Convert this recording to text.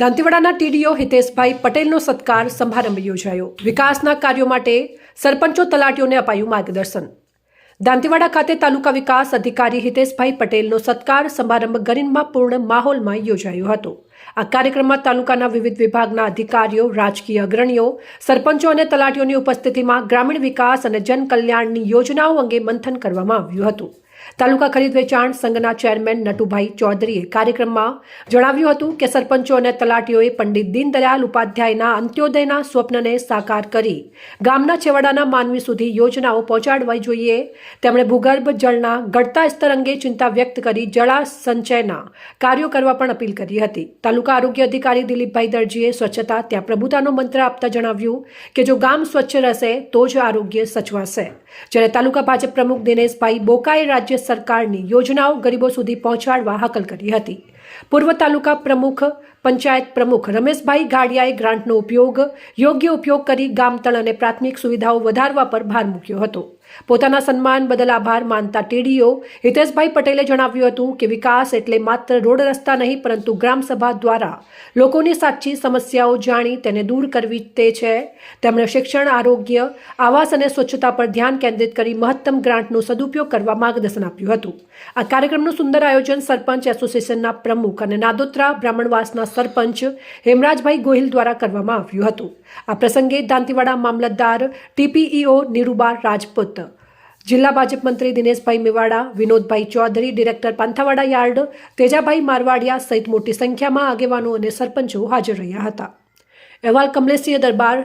દાંતીવાડાના TDO Hiteshbhai પટેલનો સત્કાર સમારંભ યોજાયો. વિકાસના કાર્યો માટે સરપંચો તલાટીઓને અપાયું માર્ગદર્શન. દાંતીવાડા ખાતે તાલુકા વિકાસ અધિકારી હિતેશભાઈ પટેલનો સત્કાર સમારંભ ગરિમાપૂર્ણ માહોલમાં યોજાયો હતો. આ કાર્યક્રમમાં તાલુકાના વિવિધ વિભાગના અધિકારીઓ, રાજકીય અગ્રણીઓ, સરપંચો અને તલાટીઓની ઉપસ્થિતિમાં ગ્રામીણ વિકાસ અને જનકલ્યાણની યોજનાઓ અંગે મંથન કરવામાં આવ્યું હતું. તાલુકા ખરીદ વેચાણ સંઘના ચેરમેન નટુભાઈ ચૌધરીએ કાર્યક્રમમાં જણાવ્યું હતું કે સરપંચો અને તલાટીઓએ પંડિત દીનદયાલ ઉપાધ્યાયના અંત્યોદયના સ્વપ્નને સાકાર કરી ગામના છેવાડાના માનવી સુધી યોજનાઓ પહોંચાડવી જોઈએ. તેમણે ભૂગર્ભ જળના ઘટતા સ્તર અંગે ચિંતા વ્યક્ત કરી જળા કાર્યો કરવા પણ અપીલ કરી હતી. તાલુકા આરોગ્ય અધિકારી દિલીપભાઈ દરજીએ સ્વચ્છતા, ત્યાં પ્રભુતાનો મંત્ર આપતા જણાવ્યું કે જો ગામ સ્વચ્છ રહેશે તો જ આરોગ્ય સચવાશે. જ્યારે તાલુકા ભાજપ પ્રમુખ દિનેશભાઈ બોકાએ રાજ્ય સરકારની યોજનાઓ ગરીબો સુધી પહોંચાડવા હાકલ કરી હતી. પૂર્વ તાલુકા પ્રમુખ, પંચાયત પ્રમુખ રમેશભાઈ ગાડિયાએ ગ્રાન્ટનો ઉપયોગ યોગ્ય ઉપયોગ કરી ગામતળ અને પ્રાથમિક સુવિધાઓ વધારવા પર ભાર મૂક્યો હતો. પોતાના સન્માન બદલ આભાર માનતા ટીડીઓ હિતેશભાઈ પટેલે જણાવ્યું હતું કે વિકાસ એટલે માત્ર રોડ રસ્તા નહીં, પરંતુ ગ્રામસભા દ્વારા લોકોની સાચી સમસ્યાઓ જાણી તેને દૂર કરવી તે છે. તેમણે શિક્ષણ, આરોગ્ય, આવાસ અને સ્વચ્છતા પર ધ્યાન કેન્દ્રિત કરી મહત્તમ ગ્રાન્ટનો સદુપયોગ કરવા માર્ગદર્શન આપ્યું હતું. આ કાર્યક્રમનું સુંદર આયોજન સરપંચ એસોસિએશનના પ્રમુખ અને નાદોત્રા બ્રાહ્મણવાસના સરપંચ હેમરાજભાઈ ગોહિલ દ્વારા કરવામાં આવ્યું હતું. આ પ્રસંગે દાંતીવાડા મામલતદાર, ટીપીઈઓ નિરૂબા રાજપૂત જિલ્લા ભાજપ મંત્રી દિનેશભાઈ મેવાડા, વિનોદભાઈ ચૌધરી, ડિરેક્ટર પાંથાવાડા યાર્ડ, તેજાભાઈ મારવાડિયા સહિત મોટી સંખ્યામાં આગેવાનો અને સરપંચો હાજર રહ્યા હતા. અહેવાલ કમલેશસિંહ દરબાર